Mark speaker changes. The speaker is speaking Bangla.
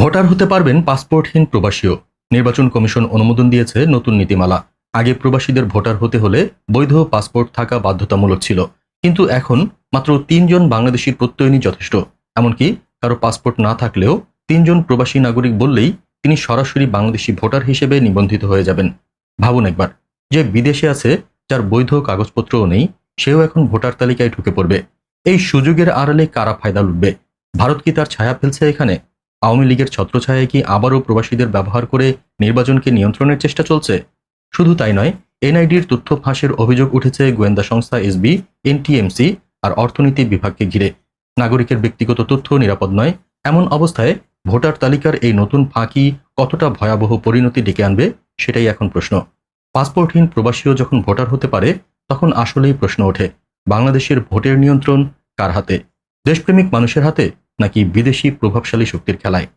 Speaker 1: ভোটার হতে পারবেন পাসপোর্টহীন প্রবাসীও। নির্বাচন কমিশন অনুমোদন দিয়েছে নতুন নীতিমালা। আগে প্রবাসীদের ভোটার হতে হলে বৈধ পাসপোর্ট থাকা বাধ্যতামূলক ছিল। কিন্তু এখন মাত্র তিনজন বাংলাদেশি প্রত্যয়নই যথেষ্ট। এমনকি কারও পাসপোর্ট না থাকলেও তিনজন প্রবাসী নাগরিক বললেই তিনি সরাসরি বাংলাদেশি ভোটার হিসেবে নিবন্ধিত হয়ে যাবেন। ভাবুন একবার, যে বিদেশে আছে, যার বৈধ কাগজপত্রও নেই, সেও এখন ভোটার তালিকায় ঢুকে পড়বে। এই সুযোগের আড়ালে কারা ফায়দা লুটবে? ভারত কি তার ছায়া ফেলছে এখানে? আওয়ামী লীগের ছত্রছায়ায় কি আবারও প্রবাসীদের ব্যবহার করে নির্বাচনকে নিয়ন্ত্রণের চেষ্টা চলছে? শুধু তাই নয়, এনআইডির তথ্য ফাঁসের অভিযোগ উঠেছে গোয়েন্দা সংস্থা এসবি, এনটিএমসি আর অর্থনীতি বিভাগকে ঘিরে। নাগরিকের ব্যক্তিগত তথ্য নিরাপদ নয়, এমন অবস্থায় ভোটার তালিকার এই নতুন ফাঁকি কতটা ভয়াবহ পরিণতি ডেকে আনবে সেটাই এখন প্রশ্ন। পাসপোর্টহীন প্রবাসীও যখন ভোটার হতে পারে, তখন আসলেই প্রশ্ন ওঠে, বাংলাদেশের ভোটের নিয়ন্ত্রণ কার হাতে? দেশপ্রেমিক মানুষের হাতে নাকি বিদেশি প্রভাবশালী শক্তির খেলায়?